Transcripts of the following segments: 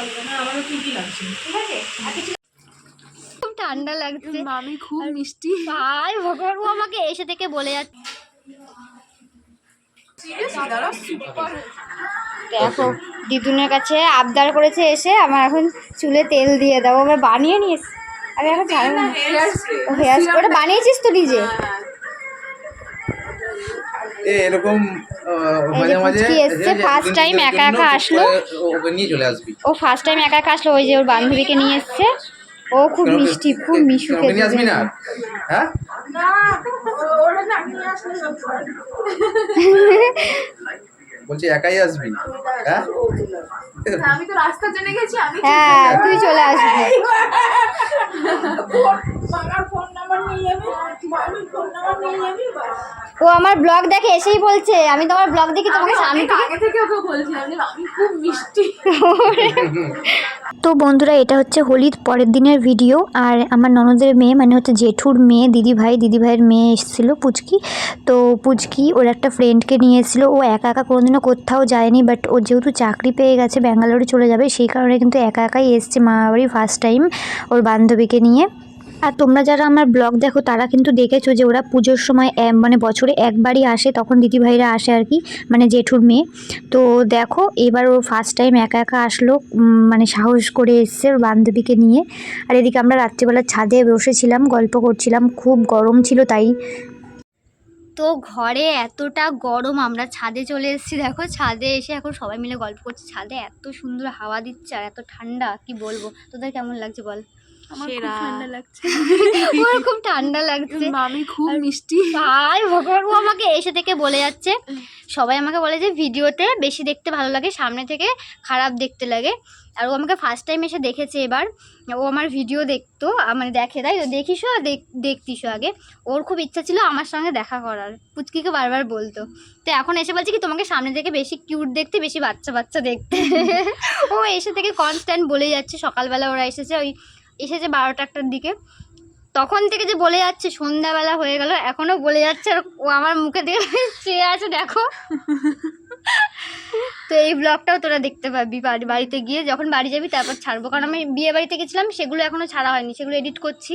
বলবে না আমারও ঠিকই লাগছে। ঠিক আছে? আর কিছু খুব ঠান্ডা লাগছে। মামি খুব মিষ্টি। ভাই ভগবান ও আমাকে এসে থেকে বলে যাচ্ছে। দেখো দিদুনের কাছে আবদার করেছে এসে আমার এখন চুলে তেল দিয়ে দাও আবার বানিয়ে নিস আরে এখন ছাড়ো না ও হেয়ার ওটা বানিয়েছিস তো নিজে? এ এরকম মাঝে মাঝে এসছে, time একদিন একা একা আসলো। ও- ওকে নিয়ে চলে আসবি ও ফার্স্ট টাইম একা একা আসলো ওই যে ওর বান্ধবীকে নিয়ে এসছে ও খুব মিষ্টি খুব মিশুকে নিয়ে আসবি না হ্যাঁ বলছি একাই আসবি হ্যাঁ আমি তো রাস্তার জন্য গেছি আমি হ্যাঁ তুই চলে আসবি ও আমার ব্লগ দেখে এসেই বলছে আমি তোমার ব্লগ দেখি তোমাকে সামনে থেকে আগে থেকে ওকে বলছিলাম যে খুব মিষ্টি। তো বন্ধুরা এটা হচ্ছে হোলির পরের দিনের ভিডিও আর আমার ননদের মেয়ে মানে হচ্ছে জেঠুর মেয়ে দিদি ভাই দিদি ভাইয়ের মেয়ে এসেছিল পুচকি। তো পুচকি ওর একটা ফ্রেন্ডকে নিয়ে এসেছিল ও একা একা কোনোদিনও কোথাও যায়নি বাট ও যেহেতু চাকরি পেয়ে গেছে ব্যাঙ্গালোরে চলে যাবে সেই কারণে কিন্তু একা একাই এসছে মামাবাড়ি ফার্স্ট টাইম ওর বান্ধবীকে নিয়ে। আর তোমরা যারা আমার ব্লগ দেখো, তারা কিন্তু দেখেছ যে ওরা পুজোর সময় মানে বছরে একবারই আসে, তখন দিদিভাইরা আসে আর কি মানে জেঠুর মেয়ে। তো দেখো, এবার ও ফার্স্ট টাইম একা একা আসলো মানে সাহস করে এসছে ওর বান্ধবীকে নিয়ে। আর এদিকে আমরা রাত্রিবেলা ছাদে বসেছিলাম, গল্প করছিলাম, খুব গরম ছিল তাই। তো ঘরে এতটা গরম, আমরা ছাদে চলে এসেছি। দেখো, ছাদে এসে এখন সবাই মিলে গল্প করছি। ছাদে এত সুন্দর হাওয়া দিচ্ছে আর এত ঠান্ডা, কি বলব? তোদের কেমন লাগছে বল? খুব ঠান্ডা লাগছে। ওর খুব ঠান্ডা লাগছে। মামি খুব মিষ্টি। ভাই ভগবান ও আমাকে এসে থেকে বলে যাচ্ছে। সবাই আমাকে বলে যে ভিডিওতে বেশি দেখতে ভালো লাগে সামনে থেকে খারাপ দেখতে লাগে। আর ও আমাকে ফার্স্ট টাইম এসে দেখেছে এবার। ও আমার ভিডিও দেখতো মানে দেখে তাই তো? দেখিসও আর দেখ দেখতিসও আগে। ওর খুব ইচ্ছা ছিল আমার সঙ্গে দেখা করার। পুচকিকে বারবার বলতো। তো এখন এসে বলছে কি তোমাকে সামনে থেকে বেশি কিউট দেখতে বেশি বাচ্চা বাচ্চা দেখতে। ও এসে থেকে কনস্ট্যান্ট বলে যাচ্ছে। সকালবেলা ওরা এসেছে ওই এসেছে বারোটা একটার দিকে। তখন থেকে যে বলে যাচ্ছে সন্ধ্যাবেলা হয়ে গেল এখনও বলে যাচ্ছে আর ও আমার মুখে দিয়ে চেয়ে আছে দেখো। তো এই ব্লগটাও তোরা দেখতে পাবি বাড়ি বাড়িতে গিয়ে। যখন বাড়ি যাবি তারপর ছাড়বো। কারণ আমি বিয়ে বাড়িতে গেছিলাম সেগুলো এখনও ছাড়া হয়নি। সেগুলো এডিট করছি।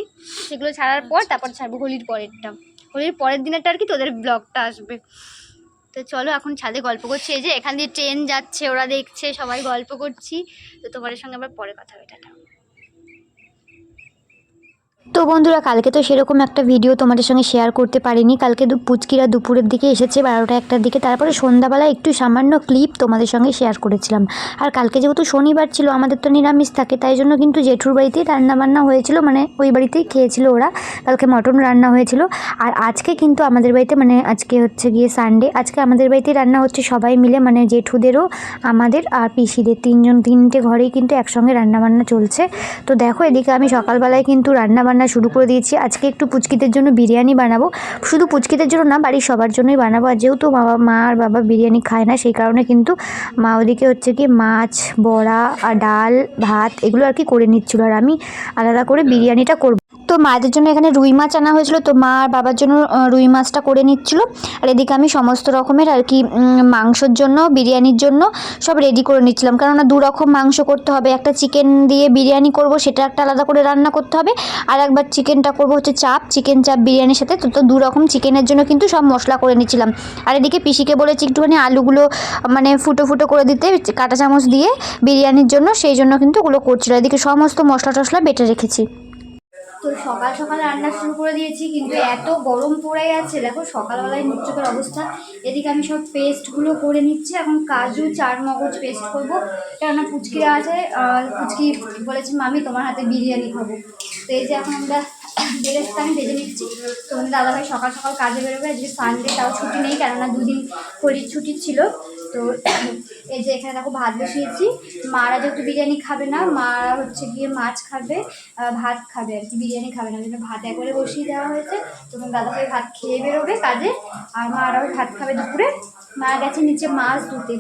সেগুলো ছাড়ার পর তারপর ছাড়বো হোলির পরেরটা। হোলির পরের দিনেরটা আর কি তোদের ব্লগটা আসবে। তো চলো এখন ছাদে গল্প করছি। এই যে এখান দিয়ে ট্রেন যাচ্ছে ওরা দেখছে সবাই গল্প করছি। তো তোমাদের সঙ্গে আবার পরে কথা হবে টাটা। তো বন্ধুরা, কালকে তো সেরকম একটা ভিডিও তোমাদের সঙ্গে শেয়ার করতে পারিনি। কালকে দু পুচকিরা দুপুরের দিকে এসেছে, বারোটা একটার দিকে। তারপরে সন্ধ্যাবেলা একটু সামান্য ক্লিপ তোমাদের সঙ্গে শেয়ার করেছিলাম। আর কালকে যেহেতু শনিবার ছিল, আমাদের তো নিরামিষ থাকে, তাই জন্য কিন্তু জেঠুর বাড়িতেই রান্নাবান্না হয়েছিল মানে ওই বাড়িতেই খেয়েছিল ওরা। কালকে মটন রান্না হয়েছিল। আর আজকে কিন্তু আমাদের বাড়িতে মানে আজকে হচ্ছে গিয়ে সানডে আজকে আমাদের বাড়িতেই রান্না হচ্ছে সবাই মিলে মানে জেঠুদেরও, আমাদের আর পিসিদের তিনজন, তিনটে ঘরেই কিন্তু একসঙ্গে রান্নাবান্না চলছে। তো দেখো, এদিকে আমি সকালবেলায় কিন্তু রান্না বান্না শুরু করে দিয়েছি। আজকে একটু পুচকিদের জন্য বিরিয়ানি বানাবো। শুধু পুচকিদের জন্য না, বাড়ির সবার জন্যই বানাবো। আর যেহেতু বাবা, মা আর বাবা বিরিয়ানি খায় না, সেই কারণে কিন্তু মা ওদিকে হচ্ছে কি মাছ, বড়া আর ডাল, ভাত এগুলো আর কি করে নিচ্ছিল। আর আমি আলাদা করে বিরিয়ানিটা করব। মায়েদের জন্য এখানে রুই মাছ আনা হয়েছিল। তো মা আর বাবার জন্য রুই মাছটা করে নিচ্ছিল। আর এদিকে আমি সমস্ত রকমের আর কি মাংসর জন্য, বিরিয়ানির জন্য সব রেডি করে নিচ্ছিলাম। কেননা দু রকম মাংস করতে হবে। একটা চিকেন দিয়ে বিরিয়ানি করব, সেটা একটা আলাদা করে রান্না করতে হবে। আর একবার চিকেনটা করব হচ্ছে চাপ চিকেন চাপ বিরিয়ানির সাথে। তো তো দু রকম চিকেনের জন্য কিন্তু সব মশলা করে নিচ্ছিলাম। আর এদিকে পিসিকে বলেছি একটুখানি আলুগুলো মানে ফুটো ফুটো করে দিতে, কাঁটা চামচ দিয়ে বিরিয়ানির জন্য, সেই জন্য কিন্তু ওগুলো করছিল। এদিকে সমস্ত মশলা টশলা বেটে রেখেছি। তো সকাল সকাল রান্না শুরু করে দিয়েছি, কিন্তু এত গরম পড়ে গেছে। দেখো, সকালবেলায় মুখচোখের অবস্থা। এদিকে আমি সব পেস্টগুলো করে নিচ্ছি। এখন কাজু চার মগজ পেস্ট করব। কেননা পুচকিরা আছে পুচকি বলেছে, মামি, তোমার হাতে বিরিয়ানি খাব। তো এই যে এখন আমরা বেরেস্তা আমি ভেজে নিচ্ছি। তো আমাদের দাদাভাই সকাল সকাল কাজে বেরোবে। আজকে সানডে তাও ছুটি নেই, কেননা দুদিন হোলির ছুটি ছিল। তো এই যে এখানে দেখো ভাত বসিয়েছি। মারা যেহেতু বিরিয়ানি খাবে না, মারা হচ্ছে গিয়ে মাছ খাবে ভাত খাবে আর কি, বিরিয়ানি খাবে না। ওই ভাত একবারে বসিয়ে দেওয়া হয়েছে। তখন দাদা ভাই ভাত খেয়ে বেরোবে কাজে, আর মারাও ভাত খাবে দুপুরে। মা গেছে নিচে মাছ ধুতে।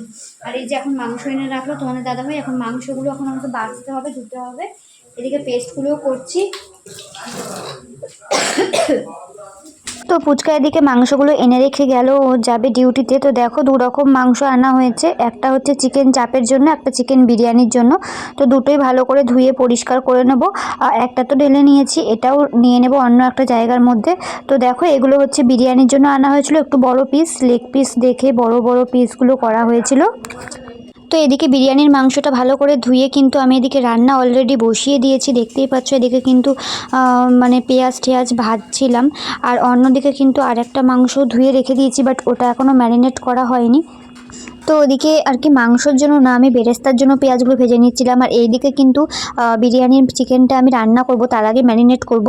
আর এই যে এখন মাংস এনে রাখল, তোমাদের দাদা ভাই, এখন মাংসগুলো এখন আমাকে বাছতে হবে, ধুতে হবে। এদিকে পেস্টগুলোও করছি। তো ফুচকা এদিকে মাংসগুলো এনে রেখে গেল, ও যাবে ডিউটিতে। তো দেখো দু রকম মাংস আনা হয়েছে। একটা হচ্ছে চিকেন চাপের জন্য, একটা চিকেন বিরিয়ানির জন্য। তো দুটোই ভালো করে ধুয়ে পরিষ্কার করে নেব। আর একটা তো ঢেলে নিয়েছি, এটাও নিয়ে নেব অন্য একটা জায়গার মধ্যে। তো দেখো এগুলো হচ্ছে বিরিয়ানির জন্য আনা হয়েছিল, একটু বড় পিস লেগ পিস দেখে বড় বড় পিসগুলো করা হয়েছিল। তো এদিকে বিরিয়ানির মাংসটা ভালো করে ধুয়ে কিন্তু আমি এদিকে রান্না অলরেডি বসিয়ে দিয়েছি। দেখতেই পাচ্ছ এদিকে কিন্তু মানে পেঁয়াজ টেয়াজ ভাজছিলাম। আর অন্যদিকে কিন্তু আরেকটা মাংস ধুয়ে রেখে দিয়েছি বাট ওটা এখনও ম্যারিনেট করা হয়নি। তো ওদিকে আর কি মাংসর জন্য না, আমি বেরেস্তার জন্য পেঁয়াজগুলো ভেজে নিচ্ছিলাম। আর এইদিকে কিন্তু বিরিয়ানির চিকেনটা আমি রান্না করব, তার আগে ম্যারিনেট করব।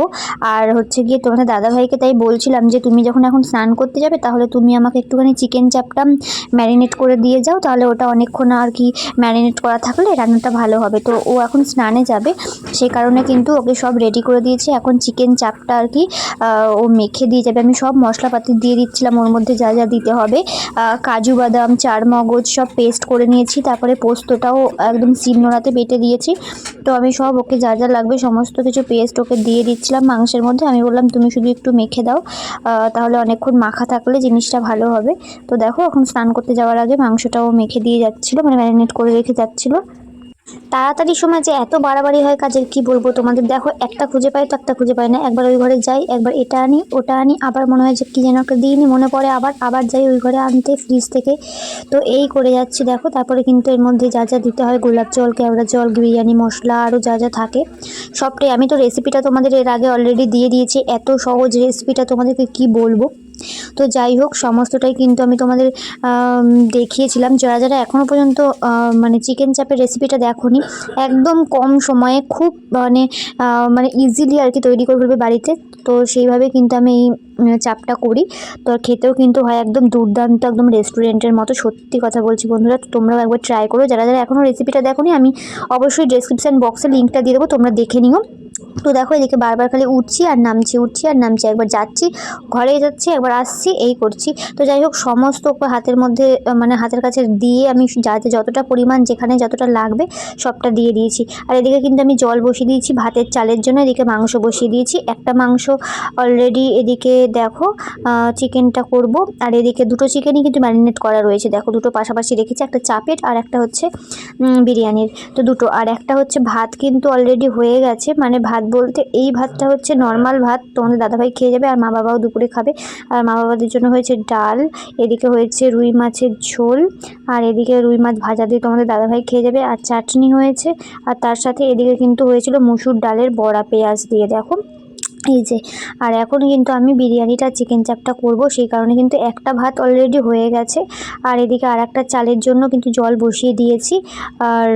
আর হচ্ছে গিয়ে তোমাদের দাদাভাইকে তাই বলছিলাম যে, তুমি যখন এখন স্নান করতে যাবে, তাহলে তুমি আমাকে একটুখানি চিকেন চাপটা ম্যারিনেট করে দিয়ে যাও। তাহলে ওটা অনেকক্ষণ আর কি ম্যারিনেট করা থাকলে রান্নাটা ভালো হবে। তো ও এখন স্নানে যাবে সেই কারণে কিন্তু ওকে সব রেডি করে দিয়েছি। এখন চিকেন চাপটা আর কি ও মেখে দিয়ে যাবে। আমি সব মশলাপাতি দিয়ে দিচ্ছিলাম, ওর মধ্যে যা যা দিতে হবে। কাজু বাদাম চার মগজ সব পেস্ট করে নিয়েছি, তারপরে পোস্তটাও একদম শিলনোড়াতে বেটে দিয়েছি। তো আমি সব ওকে যা যা লাগবে সমস্ত কিছু পেস্ট ওকে দিয়ে দিচ্ছিলাম মাংসের মধ্যে। আমি বললাম, তুমি শুধু একটু মেখে দাও তাহলে অনেকক্ষণ মাখা থাকলে জিনিসটা ভালো হবে। তো দেখো, এখন স্নান করতে যাওয়ার আগে মাংসটাও মেখে দিয়ে যাচ্ছিল মানে ম্যারিনেট করে রেখে যাচ্ছিল। তাড়াতাড়ি সময় যে এত বাড়াবাড়ি হয় কাজের, কি বলব তোমাদের? দেখো, একটা খুঁজে পাই তো একটা খুঁজে পাই না। একবার ওই ঘরে যাই, একবার এটা আনি, ওটা আনি, আবার মনে হয় যে কি যেন একটা দিইনি মনে পড়ে, আবার আবার যাই ওই ঘরে আনতে ফ্রিজ থেকে। তো এই করে যাচ্ছি, দেখো, তারপরে কিন্তু এর মধ্যে যা যা দিতে হয়, গোলাপ জল, কেওড়া জল, বিরিয়ানি, মশলা আরও যা যা থাকে, সবটাই। আমি তো রেসিপিটা তোমাদের এর আগে অলরেডি দিয়ে দিয়েছি, এত সহজ রেসিপিটা তোমাদেরকে কি বলব? তো যাই হোক, সমস্তটাই কিন্তু আমি তোমাদের দেখিয়েছিলাম। যারা যারা এখনও পর্যন্ত মানে চিকেন চাপের রেসিপিটা দেখোনি, একদম কম সময়ে খুব মানে মানে ইজিলি আর কি তৈরি করে ফেলবে বাড়িতে। তো সেইভাবে কিন্তু আমি এই চাপটা করি। তো খেতেও কিন্তু হয় একদম দুর্দান্ত, একদম রেস্টুরেন্টের মতো। সত্যি কথা বলছি বন্ধুরা তোমরাও একবার ট্রাই করো। যারা যারা এখনও রেসিপিটা দেখোনি, আমি অবশ্যই ডেসক্রিপশান বক্সে লিঙ্কটা দিয়ে দেবো, তোমরা দেখে নিও। তো দেখো এদিকে বারবার খালি উঠছি আর নামছি, উঠছি আর নামছি, একবার যাচ্ছি, ঘরে যাচ্ছি, একবার আসছি, এই করছি। তো যাই হোক, সমস্ত হাতের মধ্যে মানে হাতের কাছে দিয়ে আমি যাতে যতটা পরিমাণ যেখানে যতটা লাগবে সবটা দিয়ে দিয়েছি। আর এদিকে কিন্তু আমি জল বসিয়ে দিয়েছি ভাতের চালের জন্য, এদিকে মাংস বসিয়ে দিয়েছি। একটা মাংস অলরেডি এদিকে দেখো চিকেনটা করব। আর এদিকে দুটো চিকেনই কিন্তু ম্যারিনেট করা রয়েছে। দেখো দুটো পাশাপাশি রেখেছি, একটা চাপের আর একটা হচ্ছে বিরিয়ানির। তো দুটো, আর একটা হচ্ছে ভাত কিন্তু অলরেডি হয়ে গেছে মানে ভাত বলতে এই ভাতটা হচ্ছে নর্মাল ভাত। তোমাদের দাদাভাই খেয়ে যাবে আর মা বাবাও দুপুরে খাবে। আর মা বাবাদের জন্য হয়েছে ডাল, এদিকে হয়েছে রুই মাছের ঝোল, আর এদিকে রুই মাছ ভাজা দিয়ে তোমাদের দাদাভাই খেয়ে যাবে। আর চাটনি হয়েছে, আর তার সাথে এদিকে কিন্তু হয়েছিল মুসুর ডালের বড়া পেঁয়াজ দিয়ে। দেখো এই যে, আর এখন কিন্তু আমি বিরিয়ানিটা চিকেন চাপটা করব। সেই কারণে কিন্তু একটা ভাত অলরেডি হয়ে গেছে। আর এদিকে আর একটা চালের জন্য কিন্তু জল বসিয়ে দিয়েছি। আর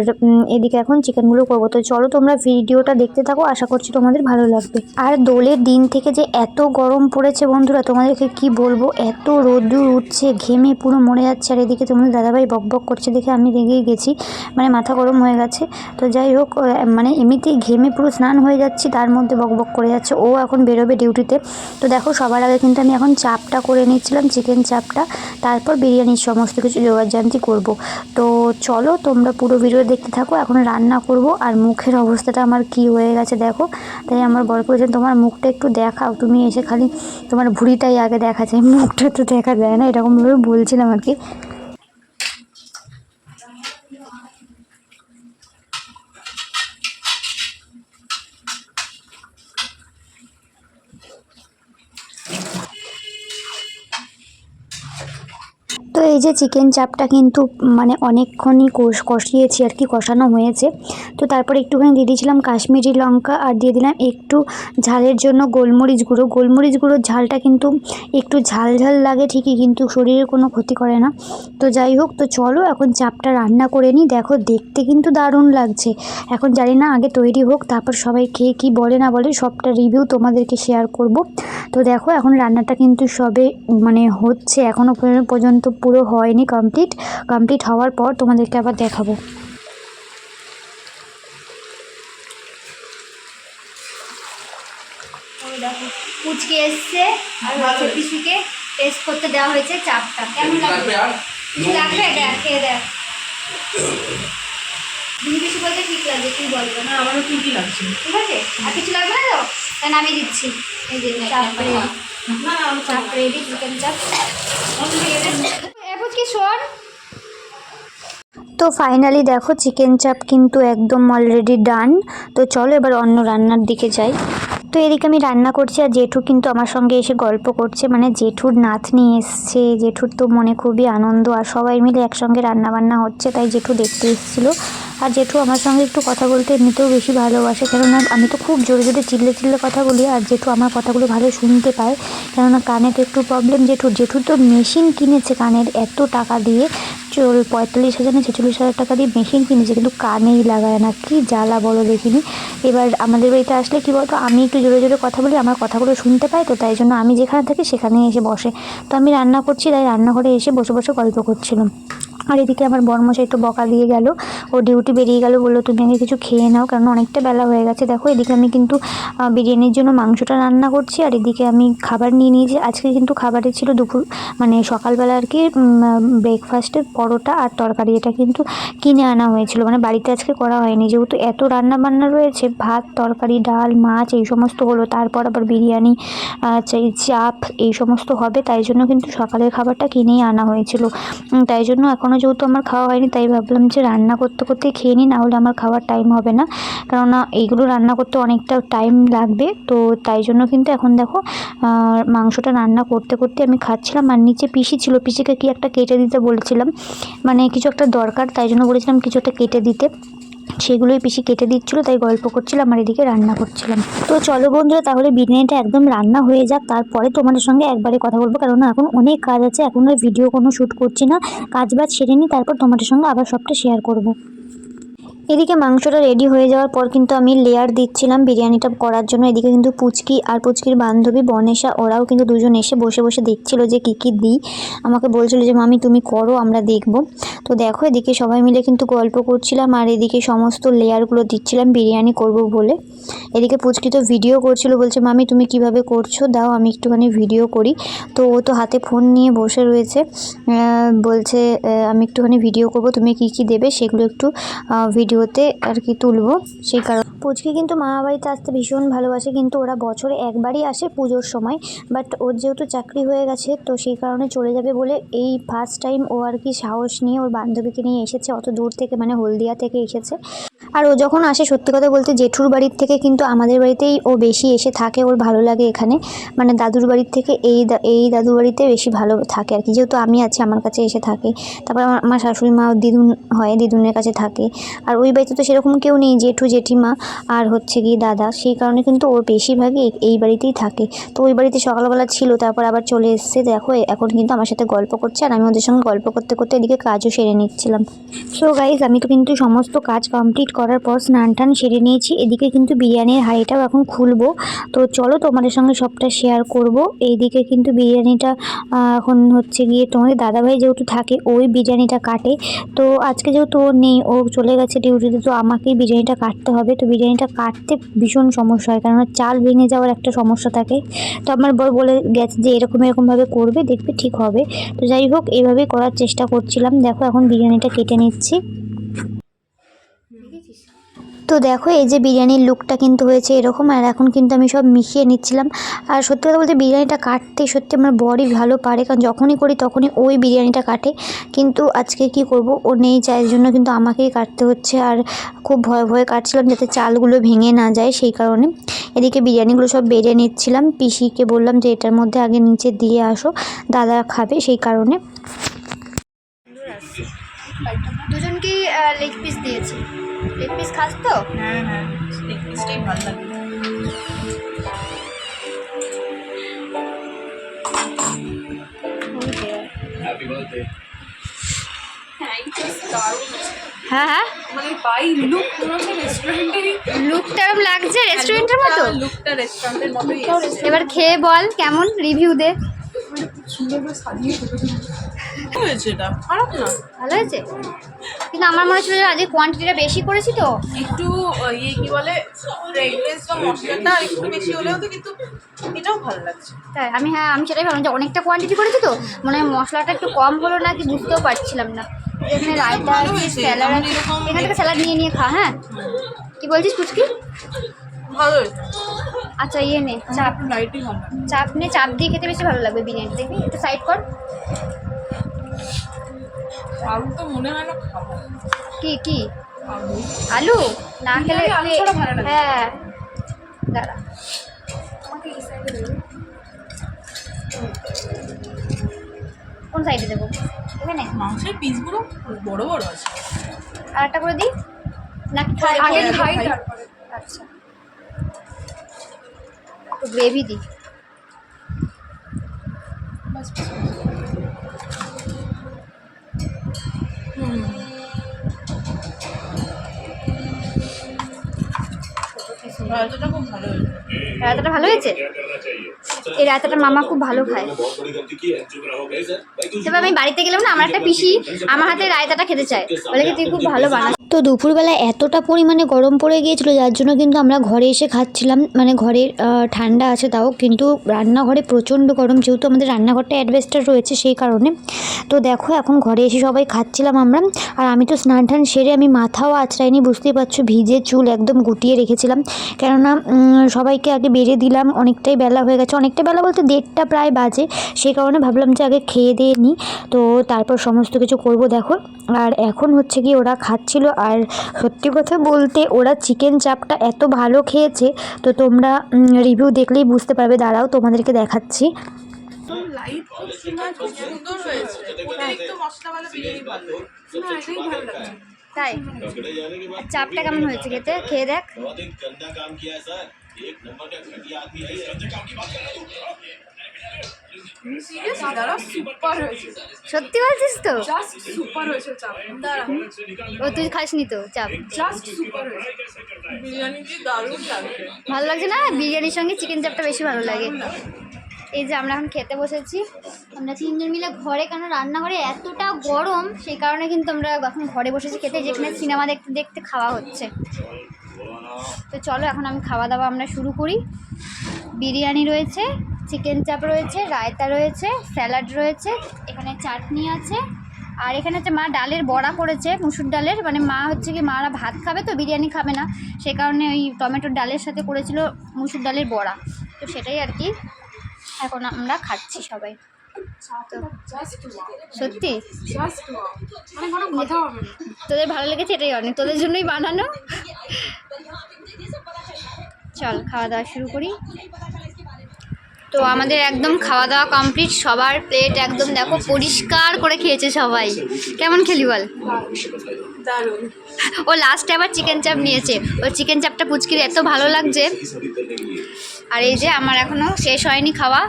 এদিকে এখন চিকেনগুলো করব। তো চলো তোমরা ভিডিওটা দেখতে থাকো। আশা করছি তোমাদের ভালো লাগবে। আর দোলের দিন থেকে যে এত গরম পড়েছে বন্ধুরা, তোমাদেরকে কি বলব? এত রোদ্দুর উঠছে, ঘেমে পুরো মরে যাচ্ছে। আর এদিকে তোমাদের দাদাভাই বক বক করছে দেখে আমি রেগেই গেছি। মানে মাথা গরম হয়ে গেছে। তো যাই হোক মানে এমনিতেই ঘেমে পুরো স্নান হয়ে যাচ্ছি। তার মধ্যে বক বক করে যাচ্ছে। ও এখন বেরোবে ডিউটিতে। তো দেখো সবার আগে কিন্তু আমি এখন চাপটা করে নিচ্ছিলাম চিকেন চাপটা। তারপর বিরিয়ানির সমস্ত কিছু জোগাড়জান্তি করব। তো চলো তোমরা পুরো ভিডিও দেখতে থাকো, এখন রান্না করব। আর মুখের অবস্থাটা আমার কি হয়ে গেছে দেখো। তাই আমার বর বলছেন তোমার মুখটা একটু দেখাও, তুমি এসে খালি তোমার ভুঁড়িটাই আগে দেখা যায় মুখটা তো দেখা যায় না, এরকমভাবে বলছিলাম আর কি। তো এই যে চিকেন চাপটা কিন্তু মানে অনেকক্ষণই কষ কষিয়েছি আর কি কষানো হয়েছে। তো তারপরে একটুখানি দিয়ে দিয়েছিলাম কাশ্মীরি লঙ্কা আর দিয়ে দিলাম একটু ঝালের জন্য গোলমরিচ গুঁড়ো। গোলমরিচ গুঁড়োর ঝালটা কিন্তু একটু ঝাল ঝাল লাগে ঠিকই কিন্তু শরীরের কোনো ক্ষতি করে না। তো যাই হোক, তো চলো এখন চাপটা রান্না করে নিই। দেখো দেখতে কিন্তু দারুণ লাগছে। এখন জানি না আগে তৈরি হোক, তারপর সবাই খেয়ে কী বলে না বলে সবটা রিভিউ তোমাদেরকে শেয়ার করব। তো দেখো এখন রান্নাটা কিন্তু সবে মানে হচ্ছে এখনও পর্যন্ত পুরো হয়নি কমপ্লিট কমপ্লিট হওয়ার পর তোমাদেরকে আবার দেখাবো। দেখো পুচকে এসছে আর হচ্ছে পিসিকে টেস্ট করতে দেওয়া হয়েছে চাপটা। কেমন লাগবে কিছু লাগবে? দেখ খেয়ে দেখ। তুমি কিছু বলতে ঠিক লাগবে তুই বলবে না আমারও ঠিকই লাগছে। ঠিক আছে? আর কিছু লাগবে না তো? তাই নামিয়ে দিচ্ছি। এই যে চাপটা চাপ রেডি। চিকেন চাপ এ কি শোন। তো ফাইনালি দেখো চিকেন চাপ কিন্তু একদম অলরেডি ডান তো চলো এবার অন্য রান্নার দিকে যাই। তো এদিকে আমি রান্না করছি আর জেঠু কিন্তু আমার সঙ্গে এসে গল্প করছে। মানে জেঠুর নাতনি এসছে। জেঠুর তো মনে খুবই আনন্দ আর সবাই মিলে একসঙ্গে রান্নাবান্না হচ্ছে, তাই জেঠু দেখতে এসেছিল। আর জেঠু আমার সঙ্গে একটু কথা বলতে এমনিতেও বেশি ভালোবাসে, কেননা আমি তো খুব জোরে জোরে চিল্লে চিল্লে কথা বলি আর জেঠু আমার কথাগুলো ভালো শুনতে পায়। কেননা কানে তো একটু প্রবলেম জেঠুর জেঠু তো মেশিন কিনেছে কানের এত টাকা দিয়ে। চল পঁয়তাল্লিশ হাজার না ছেচল্লিশ হাজার টাকা দিয়ে মেশিন কিনেছে, কিন্তু কানেই লাগায় না। কি জ্বালা বলো দেখিনি। এবার আমাদের বাড়িতে আসলে কী বলতো? আমি একটু জোরে জোরে কথা বলি, আমার কথাগুলো শুনতে পায়, তো তাই জন্য আমি যেখানে থাকি সেখানে এসে বসে। তো আমি রান্না করছি, তাই রান্নাঘরে এসে বসে বসে গল্প করছিলাম। আর এদিকে আমার বর্মশাই তো বকা দিয়ে গেল। ও ডিউটি বেরিয়ে গেল, বলল, তুমি আগে কিছু খেয়ে নাও, কারণ অনেকটা বেলা হয়ে গেছে। দেখো, এদিকে আমি কিন্তু বিরিয়ানির জন্য মাংসটা রান্না করছি, আর এদিকে আমি খাবার নিয়ে নিয়েছি। আজকে কিন্তু খাবারে ছিল দুপুর মানে সকালবেলা আর কি ব্রেকফাস্টে পরোটা আর তরকারি। এটা কিন্তু কিনে আনা হয়েছিল মানে বাড়িতে আজকে করা হয়নি। যেহেতু এত রান্না বান্না রয়েছে, ভাত, তরকারি, ডাল, মাছ, এই সমস্ত হলো। তারপর আবার বিরিয়ানি চাই, চাপ, এই সমস্ত হবে। তাই জন্য কিন্তু সকালের খাবারটা কিনেই আনা হয়েছিল। তাই জন্য এখনও যেহেতু আমার খাওয়া হয়নি, তাই ভাবলাম যে রান্না করতে করতে খেয়ে নিই, নাহলে আমার খাওয়ার টাইম হবে না। কেননা এইগুলো রান্না করতে অনেকটা টাইম লাগবে, তো তাই জন্য কিন্তু এখন দেখো মাংসটা রান্না করতে করতে আমি খাচ্ছিলাম, আর নিচে পিসি ছিল, পিসিকে কি একটা কেটে দিতে বলেছিলাম। মানে কিছু একটা দরকার, তাই জন্য বলেছিলাম কিছু একটা কেটে দিতে। সেগুলোই পিসি কেটে দিচ্ছিল, তাই গল্প করছিলাম আর এদিকে রান্না করছিলাম। তো চলো বন্ধুরা, তাহলে বিরিয়ানিটা একদম রান্না হয়ে যাক, তারপরে তোমাদের সঙ্গে একবারে কথা বলব কারণ এখন অনেক কাজ আছে, এখন আর ভিডিও কোনো শ্যুট করছি না, কাজ বাজ সেরে নিই তারপর তোমাদের সঙ্গে আবার সবটা শেয়ার করব। এদিকে মাংসটা রেডি হয়ে যাওয়ার পর কিন্তু আমি লেয়ার দিচ্ছিলাম বিরিয়ানিটা করার জন্য। এদিকে কিন্তু পুচকি আর পুচকির বান্ধবী বনেশা ওরাও কিন্তু দুজন এসে বসে বসে দেখছিল যে কী কী দিই। আমাকে বলছিল যে মামি তুমি করো আমরা দেখব। তো দেখো এদিকে সবাই মিলে কিন্তু গল্প করছিলাম আর এদিকে সমস্ত লেয়ারগুলো দিচ্ছিলাম বিরিয়ানি করব বলে। এদিকে পুচকি তো ভিডিও করছিল বলছে মামি তুমি কীভাবে করছ? দাও আমি একটুখানি ভিডিও করি। তো ও তো হাতে ফোন নিয়ে বসে রয়েছে। বলছে আমি একটুখানি ভিডিও করব তুমি কি কি দেবে সেগুলো একটু আহ, ভিডিওতে আর কি তুলবো, সেই কারণে। পুচকি কিন্তু মামা বাড়িতে আসতে ভীষণ ভালোবাসে, কিন্তু ওরা বছরে একবারই আসে পুজোর সময়। বাট ওর যেহেতু চাকরি হয়ে গেছে, তো সেই কারণে চলে যাবে বলে এই ফার্স্ট টাইম ও আর কি সাহস নিয়ে ওর বান্ধবীকে নিয়ে এসেছে, অত দূর থেকে মানে হলদিয়া থেকে এসেছে। আর ও যখন আসে, সত্যি কথা বলতে জেঠুর বাড়ির থেকে কিন্তু আমাদের বাড়িতেই ও বেশি এসে থাকে, ওর ভালো লাগে এখানে। মানে দাদুর বাড়ির থেকে এই এই দাদুর বাড়িতে বেশি ভালো থাকে আর কি। যেহেতু আমি আছি, আমার কাছে এসে থাকে। তারপর আমার শাশুড়ি মা দিদুন হয়, দিদুনের কাছে থাকে। আর ওই বাড়িতে তো সেরকম কেউ নেই, জেঠু, জেঠিমা আর হচ্ছে গিয়ে দাদা। সেই কারণে কিন্তু ওর বেশিরভাগই এই বাড়িতেই থাকে। তো ওই বাড়িতে সকালবেলা ছিল, তারপর আবার চলে এসছে। দেখো এখন কিন্তু আমার সাথে গল্প করছে আর আমি ওদের সঙ্গে গল্প করতে করতে এদিকে কাজও সেরে নিচ্ছিলাম। সো গাইজ আমি তো কিন্তু সমস্ত কাজ কমপ্লিট করার পর স্নান টান সেরে নিয়েছি। এদিকে কিন্তু বিরিয়ানির হাঁড়িটাও এখন খুলবো। তো চলো তোমাদের সঙ্গে সবটা শেয়ার করব। এইদিকে কিন্তু বিরিয়ানিটা এখন হচ্ছে গিয়ে তোমাদের দাদাভাই যেহেতু থাকে, ওই বিরিয়ানিটা কাটে। তো আজকে যেহেতু ও নেই, ও চলে গেছে ডিউটিতে তো আমাকেই বিরিয়ানিটা কাটতে হবে। তো বিরিয়ানিটা কাটতে ভীষণ সমস্যা হয় কারণ চাল ভেঙে যাওয়ার একটা সমস্যা থাকে। তো আমার বর বলে গেছে যে এরকম এরকমভাবে করবে, দেখবে ঠিক হবে। তো যাই হোক এইভাবেই করার চেষ্টা করছিলাম। দেখো এখন বিরিয়ানিটা কেটে নিচ্ছি। তো দেখো, এই যে বিরিয়ানির লুকটা কিন্তু হয়েছে এরকম, আর এখন কিন্তু আমি সব মিশিয়ে নিচ্ছিলাম। আর সত্যি কথা বলতে বিরিয়ানিটা কাটতে সত্যি আমার বরই ভালো পারে, কারণ যখনই করি তখনই ওই বিরিয়ানিটা কাটে। কিন্তু আজকে কি করব, ও নেই চায়ের জন্য কিন্তু আমাকেই কাটতে হচ্ছে। আর খুব ভয় ভয়ে কাটছিলাম যাতে চালগুলো ভেঙে না যায় সেই কারণে। এদিকে বিরিয়ানিগুলো সব বেড়ে নিচ্ছিলাম। পিসিকে বললাম যে, এটার মধ্যে আগে নিচে দিয়ে আসো, দাদা খাবে সেই কারণে। দুজনকেই লেগ পিস দিয়েছি। লেগ পিস খাস তো? হ্যাঁ হ্যাঁ লেগ পিসটাই ভালো লাগে। হ্যাঁ হ্যাঁ? মানে বাই লুক রেস্টুরেন্টেরই লুকটা লাগছে রেস্টুরেন্টের মতো? লুকটা রেস্টুরেন্টের মতোই এবার খেয়ে বল কেমন রিভিউ দে। সুন্দর করে সাজিয়ে হয়েছে এটা? খারাপ না। ভালো হয়েছে? কিন্তু আমার মনে হচ্ছিল আজকে কোয়ান্টিটিটা বেশি করেছি তো। একটু ইয়ে কি বলে ফ্রেগনেন্স বা মশলাটা একটু বেশি হলেও তো কিন্তু এটাও ভালো লাগছে। তাই আমি হ্যাঁ আমি সেটাই ভাবলাম যে অনেকটা কোয়ান্টিটি করেছি তো মানে মশলাটা একটু কম হলো না কি বুঝতেও পারছিলাম না। এখানে রায়তা স্যালাড এখান থেকে স্যালাড নিয়ে নিয়ে খা হ্যাঁ। কি বলছিস পুচকি? ভালো আচ্ছা ইয়ে নে চাপ। চাপ নে চাপ দিয়ে খেতে বেশি ভালো লাগবে বিরিয়ানি দেখবি একটু সাইড কর। আলু তো মনে হয় না খাব। কি কি? আলু। না খেলে। হ্যাঁ। দাঁড়া। কোন সাইডে দেবো? এখানে? মাংসের পিসগুলো বড় বড় আছে। আর একটা করে দিই। নাকি আগে আগে খাই। আচ্ছা। একটু গ্রেভি দিই। রায়তাটা ভালো হয়েছে। এই রায়তাটা মামা খুব ভালো খায়। তবে আমি বাড়িতে গেলাম না, আমার একটা পিসি আমার হাতে রায়তাটা খেতে চায়। বলে কি, তুই খুব ভালো বানাস। তো দুপুরবেলা এতটা পরিমাণে গরম পড়ে গিয়েছিল, যার জন্য কিন্তু আমরা ঘরে এসে খাচ্ছিলাম। মানে ঘরে ঠান্ডা আছে তাও, কিন্তু রান্নাঘরে প্রচণ্ড গরম, যেহেতু আমাদের রান্নাঘরটা অ্যাডভেস্টার রয়েছে সেই কারণে। তো দেখো, এখন ঘরে এসে সবাই খাচ্ছিলাম আমরা। আর আমি তো স্নান টান সেরে আমি মাথাও আঁচড়াইনি, বুঝতেই পারছ, ভিজে চুল একদম গুটিয়ে রেখেছিলাম। কেননা সবাইকে আগে বেড়ে দিলাম, অনেকটাই বেলা হয়ে গেছে, অনেক অনেকটা বেলা বলতে দেড়টা প্রায় বাজে। সেই কারণে ভাবলাম যে আগে খেয়ে দিয়ে নিই। তো তারপর সমস্ত কিছু করব দেখো। আর এখন হচ্ছে কি ওরা খাচ্ছিল। আর সত্যি কথা বলতে ওরা চিকেন চাপটা এত ভালো খেয়েছে। তো তোমরা রিভিউ দেখলেই বুঝতে পারবে। দাঁড়াও তোমাদেরকে দেখাচ্ছি। হ্যাঁ। তাই। চাপটা কেমন হয়েছে খেতে? খেয়ে দেখ। बहुत ही गंदा काम किया है सर एक नंबर का घटिया आदमी है ये। गंदे काम की बात कर रहा हूँ সিরিয়াসলি দাঁড়া সুপার হয়েছে সত্যি বলছিস তো জাস্ট সুপার হয়েছে চাপ দাঁড়া ও তুই খাসনি তো চাপ জাস্ট সুপার হয়েছে বিরিয়ানি দিয়ে দারুণ লাগছে ভালো লাগছে না বিরিয়ানির সঙ্গে চিকেন চাপটা বেশি ভালো লাগে এই যে আমরা এখন খেতে বসেছি আমরা তিনজন মিলে ঘরে কেন রান্নাঘরে এতটা গরম সেই কারণে কিন্তু আমরা এখন ঘরে বসেছি খেতে যেখানে সিনেমা দেখতে দেখতে খাওয়া হচ্ছে তো চলো, এখন আমি খাওয়া দাওয়া আমরা শুরু করি। বিরিয়ানি রয়েছে, চিকেন চাপ রয়েছে, রায়তা রয়েছে, স্যালাড রয়েছে, এখানে চাটনি আছে। আর এখানে হচ্ছে মা ডালের বড়া করেছে, মুসুর ডালের। মানে মা হচ্ছে কি, মারা ভাত খাবে তো, বিরিয়ানি খাবে না। সে কারণে ওই টমেটোর ডালের সাথে করেছিল মুসুর ডালের বড়া। তো সেটাই আর কি, এখন আমরা খাচ্ছি সবাই। সত্যি? মানে তোদের ভালো লেগেছে এটাই অনেক। তোদের জন্যই বানানো? চল খাওয়া দাওয়া শুরু করি। তো আমাদের একদম খাওয়া দাওয়া কমপ্লিট সবার প্লেট একদম দেখো পরিষ্কার করে খেয়েছে সবাই। কেমন খেলি বল? ও লাস্টে আবার চিকেন চাপ নিয়েছে। ওর চিকেন চাপটা পুচকির এত ভালো লাগছে। আর এই যে আমার এখনও শেষ হয়নি খাওয়া।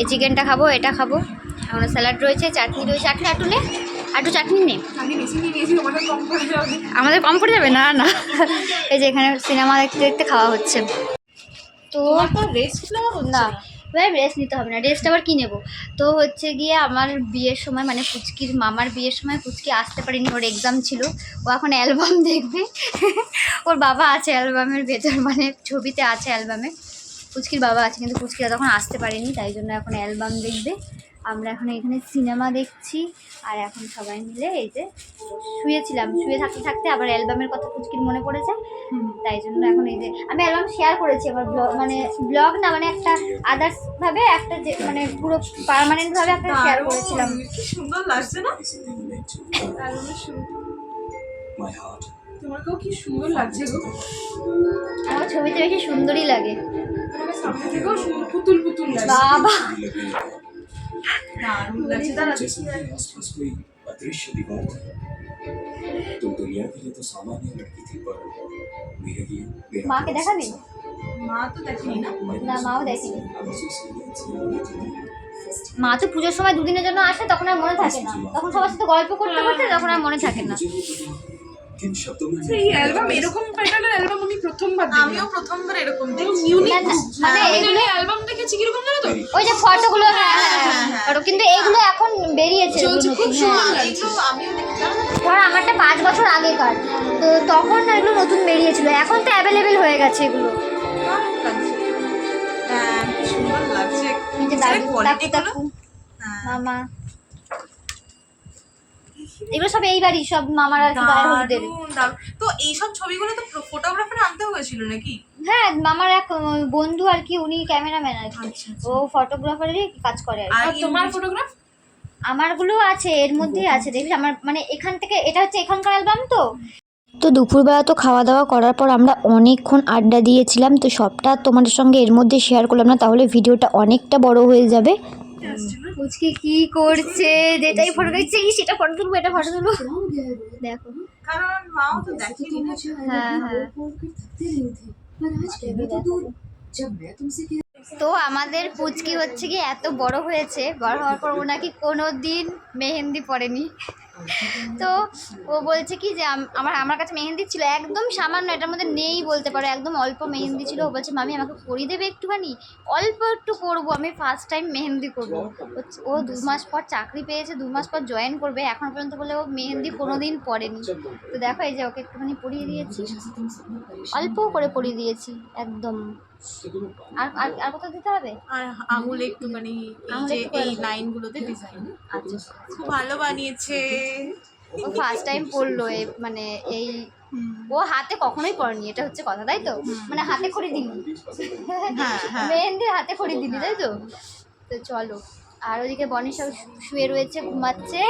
এই চিকেনটা খাব এটা খাব। এখনও স্যালাড রয়েছে চাটনি রয়েছে। চাটনি একটু নে একটু চাটনি নে। আমি বেশি নিয়ে নিয়েছি তোমাদের কম করে যাবে। আমাদের না না। এই যে এখানে সিনেমা দেখতে দেখতে খাওয়া হচ্ছে। তো রেস্ট না। এবার রেস্ট নিতে হবে না। রেস্ট আবার কী নেব? তো হচ্ছে গিয়ে আমার বিয়ের সময় মানে পুচকির মামার বিয়ের সময় পুচকি আসতে পারেনি, ওর এক্সাম ছিল। ও এখন অ্যালবাম দেখবে। ওর বাবা আছে অ্যালবামের ভেতর মানে ছবিতে আছে অ্যালবামে পুচকির বাবা আছে, কিন্তু পুচকিরা তখন আসতে পারেনি, তাই জন্য এখন অ্যালবাম দেখবে। আমরা এখন এখানে সিনেমা দেখছি আর এখন সবাই মিলে এই যে শুয়েছিলাম। শুয়ে থাকতে থাকতে আবার অ্যালবামের কথা পুচকির মনে পড়েছে তাই জন্য এখন এই যে আমি অ্যালবাম শেয়ার করেছি আমার ব্লগ মানে ব্লগ না মানে একটা আদার্স ভাবে একটা যে মানে পুরো পার্মানেন্ট ভাবে একটা শেয়ার করেছিলাম। কি সুন্দর লাগছে না? অ্যালবামের শুরু My heart. তোমাকেও কি সুন্দর লাগছে গো। আমার ছবিতে বেশি সুন্দরই লাগে। সামনে থেকেও পুতুল পুতুল লাগছে। বাবা। দারুণ লাগছে দাঁড়া जैसे मेरे आसपास कोई अदृश्य दीवार थी तुम दुनिया के लिए तो सामान्य लड़की थी पर मेरे लिए मेरा মাকে দেখাবি মা তো দেখেনি না না মাও দেখেনি মা তো পুজোর সময় দুদিনের জন্য আসে তখন আর মনে থাকে না তখন সবার সাথে গল্প করতে করতে তখন আর মনে থাকে না किन शब्दों में এই অ্যালবাম এরকম প্যাটার্নের অ্যালবাম আমি প্রথমবার আমিও প্রথমবার এরকম দেখছি। না, না, মানে এগুলো অ্যালবাম দেখেছি কীরকম জানো তো? ওই যে ফটোগুলো হ্যাঁ হ্যাঁ হ্যাঁ photo, কিন্তু এগুলো এখন বেরিয়েছে খুব সুন্দর হ্যাঁ। লাগছে। আমিও ধর আমারটা পাঁচ বছর আগেকার। তো তখন না এগুলো নতুন বেরিয়েছিল। এখন তো অ্যাভেলেবেল হয়ে গেছে এগুলো। হ্যাঁ সুন্দর লাগছে। মামা। এগুলো সব এই বাড়ি সব মামার আর কি গায়ে হলুদের। তো এইসব ছবিগুলো তো ফটোগ্রাফার আনতে হয়েছিল নাকি? হ্যাঁ আমার এক বন্ধু আর কি উনি ক্যামেরাম্যান আর কি। ও ফটোগ্রাফারেরই কাজ করে আর কি। আর তোমার ফটোগ্রাফ আমারগুলো আছে এর মধ্যেই আছে দেখবি আমার মানে এখান থেকে এটা হচ্ছে এখানকার অ্যালবাম তো? তো দুপুরবেলা তো খাওয়া দাওয়া করার পর আমরা অনেকক্ষণ আড্ডা দিয়েছিলাম তো সবটা তোমাদের সঙ্গে এর মধ্যে শেয়ার করলাম না তাহলে ভিডিওটা অনেকটা বড় হয়ে যাবে। পুচকে কি করছে? যেটাই ফটো দিচ্ছে কি সেটা ফটো তুলবো এটা ফটো তুলবো। দেখো। কারণ মাও তো দেখেনি না হ্যাঁ হ্যাঁ। তো আমাদের পুচকি হচ্ছে কি এত বড় হয়েছে বড় হওয়ার পর ওনাকে নাকি কোনো দিন মেহেন্দি পড়েনি তো ও বলছে কি যে আমার আমার কাছে মেহেন্দি ছিল, একদম সামান্য, এটার মধ্যে নেই বলতে পারো, একদম অল্প মেহেন্দি ছিল। ও বলছে, মামি, আমাকে পরিয়ে দেবে একটুখানি? অল্প একটু করব, আমি ফার্স্ট টাইম মেহেন্দি করব। ও- দু মাস পর চাকরি পেয়েছে, দু মাস পর জয়েন করবে, এখন পর্যন্ত বলে ও মেহেন্দি কোনো দিন পড়েনি তো দেখো, এই যে ওকে একটুখানি পরিয়ে দিয়েছি। অল্প করে পরিয়ে দিয়েছি, একদম। আর আর আর দিতে হবে? আর আঙুলে একটুখানি এই যে এই লাইনগুলোতে ডিজাইন আচ্ছা। খুব ভালো বানিয়েছে। ও ফার্স্ট টাইম পড়ল মানে এই ও হাতে কখনোই পড়েনি এটা হচ্ছে কথা তাই তো? মানে হাতে খড়ি দিলি। হ্যাঁ হ্যাঁ। মেহেন্দির হাতে খড়ি দিলি তাই তো? তো চলো। আর ওদিকে বনি সব শুয়ে রয়েছে, ঘুমাচ্ছে।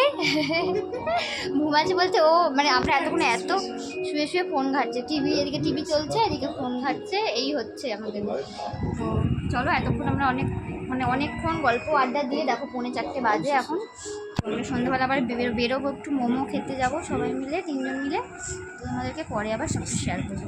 ঘুমাচ্ছে বলতে ও মানে আমরা এতক্ষণ এত শুয়ে শুয়ে ফোন ঘাটছে। টিভি এদিকে টিভি চলছে, এদিকে ফোন ঘাটছে, এই হচ্ছে আমাদের। তো চলো এতক্ষণ আমরা অনেক মানে অনেকক্ষণ গল্প আড্ডা দিয়ে, দেখো পৌনে চারটে বাজে এখন। সন্ধ্যাবেলা আবার বেরোবো, একটু মোমো খেতে যাব সবাই মিলে, তিনজন মিলে। তো তোমাদেরকে পরে আবার সব শেয়ার করব।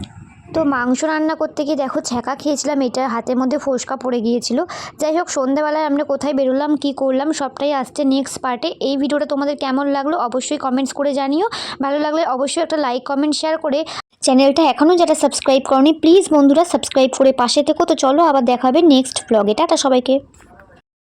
তো মাংস রান্না করতে গিয়ে দেখো ছ্যাঁকা খেয়েছিলাম, এটা হাতের মধ্যে ফোসকা পড়ে গিয়েছিল। যাই হোক সন্ধ্যাবেলায় আমরা কোথায় বেরোলাম, কি করলাম, সবটাই আসছে নেক্সট পার্টে এই ভিডিওটা তোমাদের কেমন লাগল অবশ্যই কমেন্টস করে জানিও। ভালো লাগলে অবশ্যই একটা লাইক কমেন্ট শেয়ার করে চ্যানেলটা এখনও যারা সাবস্ক্রাইব করনি প্লিজ বন্ধুরা সাবস্ক্রাইব করে পাশে থেকো। তো চলো আবার দেখাবে নেক্সট ব্লগে টাটা সবাইকে।